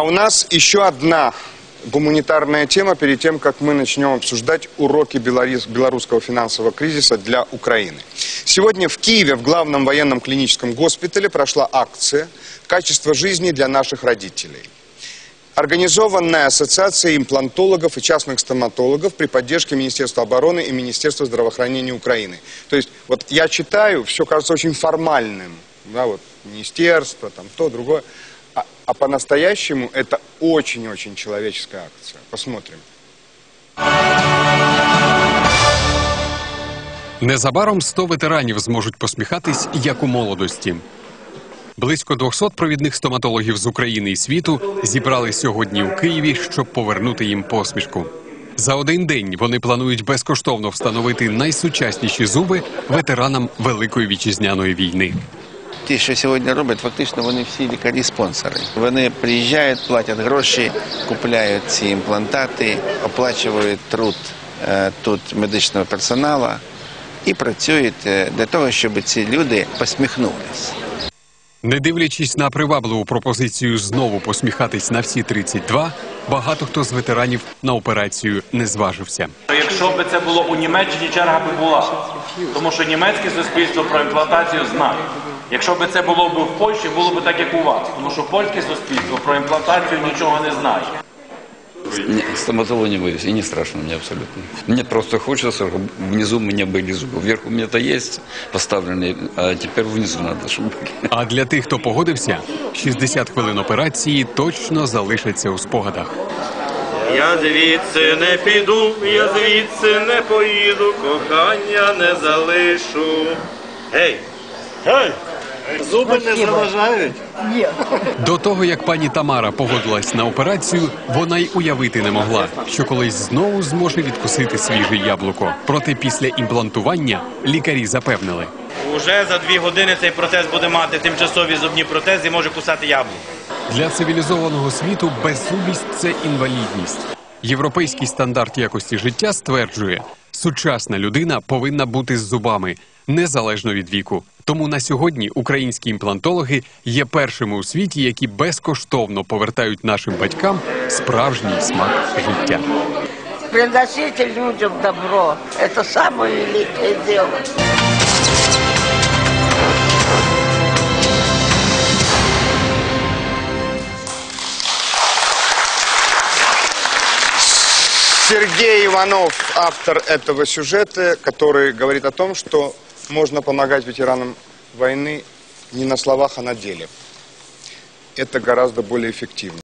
А у нас еще одна гуманитарная тема перед тем, как мы начнем обсуждать уроки белорус- белорусского финансового кризиса для Украины. Сегодня в Киеве в главном военном клиническом госпитале прошла акция «Качество жизни для наших родителей». Организованная ассоциация имплантологов и частных стоматологов при поддержке Министерства обороны и Министерства здравоохранения Украины. То есть, вот я читаю, все кажется очень формальным. Да, вот, министерство, там то, другое. А, а по-настоящему это очень-очень человеческая акция. Посмотрим. Незабаром 100 ветеранів зможуть посміхатись, як у молодості. Близько 200 провідних стоматологів з України і світу зібрали сьогодні у Києві, щоб повернути їм посмішку. За один день вони планують безкоштовно встановити найсучасніші зуби ветеранам Великої вітчизняної війни. Ті, що сьогодні роблять, фактично вони всі лікарі-спонсори. Вони приїжджають, платять гроші, купляють ці імплантати, оплачують труд е, тут медичного персоналу і працюють е, для того, щоб ці люди посміхнулись. Не дивлячись на привабливу пропозицію знову посміхатись на всі 32, багато хто з ветеранів на операцію не зважився. Якщо б це було у Німеччині, черга би була. Тому що німецьке суспільство про імплантацію знає. Якщо б це було б в Польщі, було б так, як у вас. Тому що польське суспільство про імплантацію нічого не знає. Не, стоматолога не боюсь, и не страшно мне абсолютно. Мне просто хочется, чтобы внизу у меня были зубы. Вверху у меня-то есть поставленные, а теперь внизу надо, чтобы были. А для тих, хто погодився, 60 хвилин операції точно залишаться у спогадах. Я звідси не піду, я звідси не поїду, кохання не залишу. Гей! Гей! Зуби не заважають. До того, як пані Тамара погодилась на операцію, вона й уявити не могла, що колись знову зможе відкусити свіже яблуко. Проте після імплантування лікарі запевнили. Уже за дві години цей протез буде мати тимчасові зубні протези і може кусати яблуко. Для цивілізованого світу беззубість це інвалідність. Європейський стандарт якості життя стверджує, сучасна людина повинна бути з зубами незалежно від віку. Тому на сьогодні українські імплантологи є першими у світі, які безкоштовно повертають нашим батькам справжній смак життя. Приносите людям добро. Это самое великое дело. Сергей Иванов, автор этого сюжета, который говорит о том, что можно помогать ветеранам войны не на словах, а на деле. Это гораздо более эффективно.